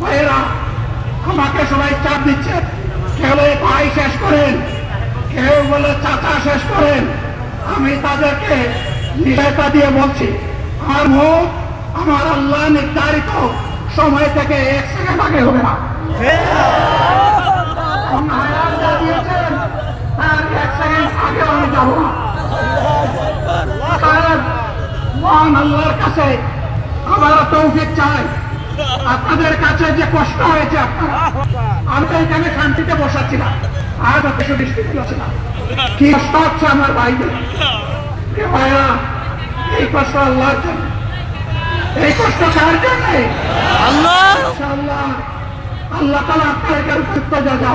ভাইয়েরা, আমাকে সবাই চাপ দিচ্ছে। কেউ ভাই শেষ করেন, কেউ বলে চাচা শেষ করেন। আমি তাদেরকে নিষেধা দিয়ে বলছি আমার মুখ আমার আল্লাহ নির্ধারিত সময় থেকে এক সেকেন্ড আগে হবে না। তার এক সেকেন্ড আগে আমি যাব না। কাছে আমরা তৌফিক চাই। আপনাদের কাছে যে কষ্ট হয়েছে আপনারা আমি তো এখানে শান্তিতে না আর কিছু দৃষ্টি দিচ্ছি কি কষ্ট হচ্ছে আমার ভাইরা এই কষ্ট আল্লাহর এই কষ্ট কার জন্য? আল্লাহ আল্লাহ তালা আপনাদের উপযুক্ত যা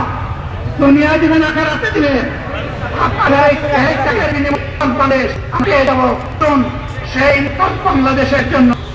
দুনিয়ায় দিবেন, আখেরাতে দিবেন। আপনারা এই বাংলাদেশ আমি যাব। সেই বাংলাদেশের জন্য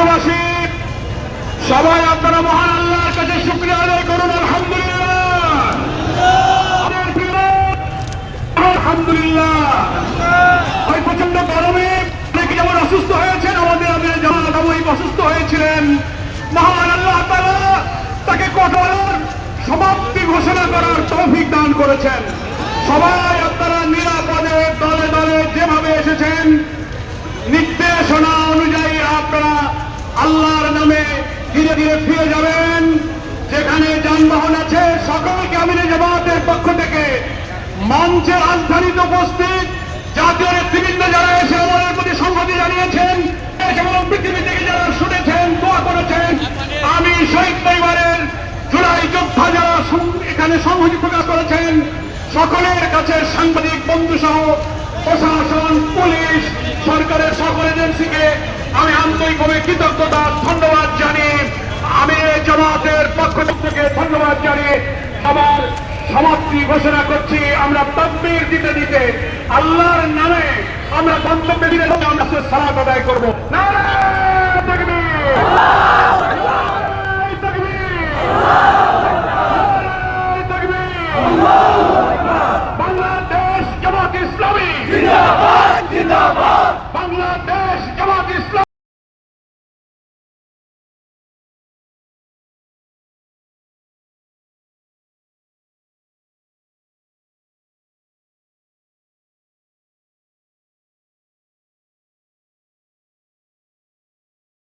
দেশবাসী, সবাই আপনারা মহান আল্লাহর কাছে শুক্রিয়া আদায় করুন, আলহামদুলিল্লাহ। আলহামদুলিল্লাহ। ওই প্রচণ্ড গরমে অনেকে যেমন অসুস্থ হয়েছেন, আমাদের অসুস্থ হয়েছিলেন। মহান আল্লাহ তাআলা তাকে কঠোর সমাপ্তি ঘোষণা করার তৌফিক দান করেছেন। সবাই ধীরে ফিরে যাবেন। যেখানে যানবাহন আছে, সকলকে আমিরে জামাতের পক্ষ থেকে মঞ্চে রাজধানীতে উপস্থিত জাতীয় নেতৃবৃন্দ যারা এসে আমাদের প্রতি সংহতি জানিয়েছেন, এবং পৃথিবী থেকে যারা শুনেছেন, দোয়া করেছেন, আমি শহীদ পরিবারের জুলাই যোদ্ধা যারা এখানে সংহতি প্রকাশ করেছেন, সকলের কাছে সাংবাদিক, বন্ধু সহ প্রশাসন, পুলিশ, সরকারের সকল এজেন্সিকে আমি আন্তরিকভাবে কৃতজ্ঞতা, ধন্যবাদ জানিয়ে আমি এই জামাতের পক্ষ থেকে আমার সমাপ্তি ঘোষণা করছি। আমরা তকবীর দিতে দিতে আল্লাহর নামে আমরা গন্তব্যে দিতে আমরা সালাত আদায় করব। নারায়ণ